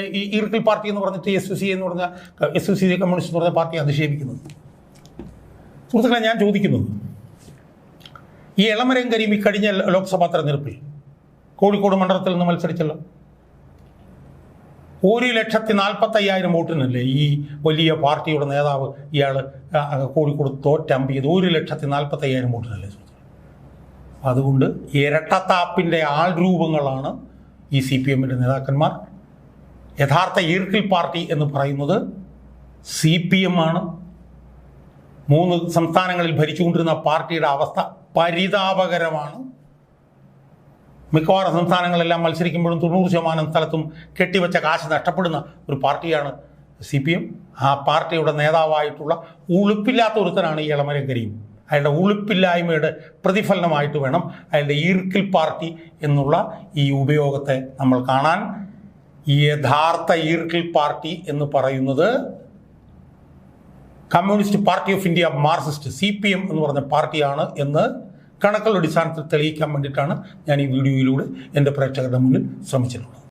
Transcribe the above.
ഈ ഈർക്കിൽ പാർട്ടി എന്ന് പറഞ്ഞിട്ട് എസ് സി എന്ന് പറഞ്ഞ എസ് സി കമ്മ്യൂണിസ്റ്റ് എന്ന് പറഞ്ഞ പാർട്ടി അധിക്ഷേപിക്കുന്നത്. സുഹൃത്തുക്കളെ ഞാൻ ചോദിക്കുന്നത് ഈ എളമരം കരീം ഈ കഴിഞ്ഞ ലോക്സഭാ തെരഞ്ഞെടുപ്പിൽ കോഴിക്കോട് മണ്ഡലത്തിൽ നിന്ന് മത്സരിച്ചല്ലോ. ഒരു ലക്ഷത്തി നാൽപ്പത്തയ്യായിരം വോട്ടിനല്ലേ ഈ വലിയ പാർട്ടിയുടെ നേതാവ് ഇയാൾ കോഴിക്കോട് തോറ്റമ്പിയത് ഒരു ലക്ഷത്തി നാൽപ്പത്തയ്യായിരം വോട്ടിനല്ലേ അതുകൊണ്ട് ഇരട്ടത്താപ്പിന്റെ ആൾ രൂപങ്ങളാണ് ഈ സി പി എമ്മിന്റെ നേതാക്കന്മാർ യഥാർത്ഥ ഈർക്കിൽ പാർട്ടി എന്ന് പറയുന്നത് സി പി എം ആണ്. മൂന്ന് സംസ്ഥാനങ്ങളിൽ ഭരിച്ചുകൊണ്ടിരുന്ന പാർട്ടിയുടെ അവസ്ഥ പരിതാപകരമാണ്. മിക്കവാറും സംസ്ഥാനങ്ങളെല്ലാം മത്സരിക്കുമ്പോഴും തൊണ്ണൂറ് ശതമാനം സ്ഥലത്തും കെട്ടിവെച്ച കാശ് നഷ്ടപ്പെടുന്ന ഒരു പാർട്ടിയാണ് സി പി എം. ആ പാർട്ടിയുടെ നേതാവായിട്ടുള്ള ഉളുപ്പില്ലാത്ത ഒരുത്തനാണ് ഈ ഇളമരം കരീം അയാളുടെ ഉളുപ്പില്ലായ്മയുടെ പ്രതിഫലനമായിട്ട് വേണം അയാളുടെ ഈർക്കിൽ പാർട്ടി എന്നുള്ള ഈ ഉപയോഗത്തെ നമ്മൾ കാണാൻ. ഈ യഥാർത്ഥ ഈർക്കിൽ പാർട്ടി എന്ന് പറയുന്നത് Communist Party of India Marxist C P M എന്ന് പറഞ്ഞ പാർട്ടിയാണ് എന്ന് കണക്കുകളുടെ അടിസ്ഥാനത്തിൽ തെളിയിക്കാൻ വേണ്ടിയിട്ടാണ് ഞാൻ ഈ വീഡിയോയിലൂടെ എന്റെ പ്രേക്ഷകരുടെ മുന്നിൽ ശ്രമിച്ചിട്ടുള്ളത്.